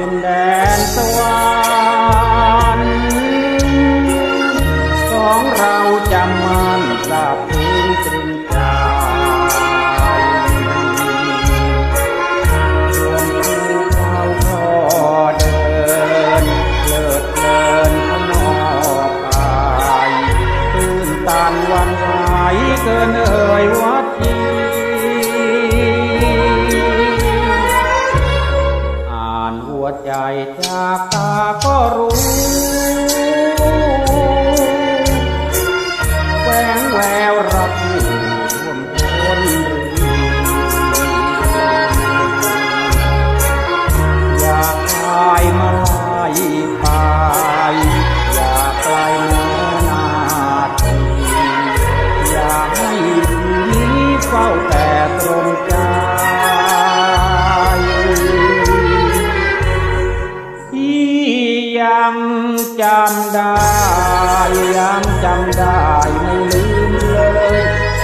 เป็นแดนสวรรค์ของเราจำมันทราบถึงตรึงใจส่วนที่เขาก็เดินเลิดเดินขนอกายตื่นตันวันไหวเกินเอ่ยว่าากตาก็รู้แหวงแววรักรวมคนอยากลายมาลายไปอยากไกลายนาทีอยากให้นี้เฝ้าแต่ตรงใจ จำได้ยังจำได้ไม่ลืมเลย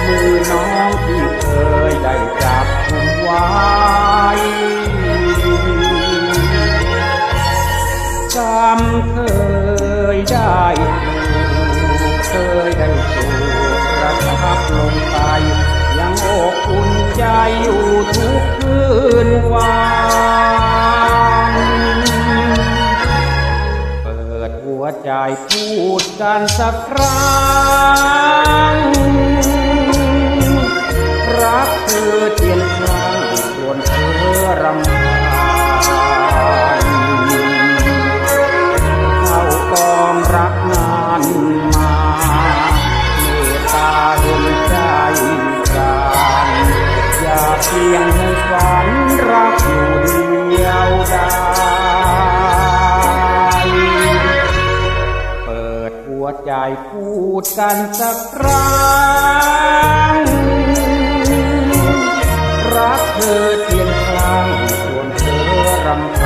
มือน้องที่เคยได้จับคุณไว้จำเคยได้เคยได้สู หัวใจพูดกันสักครั้ง รักเธอเทียนครั้งควรเธอรำพันเข้ากองรักงานมาเมตตาเห็นใจกัน อย่าเพียงให้ฝัน ใจพูดกันสักครั้ง รักเธอเทียนคลางชวนเธอรำคา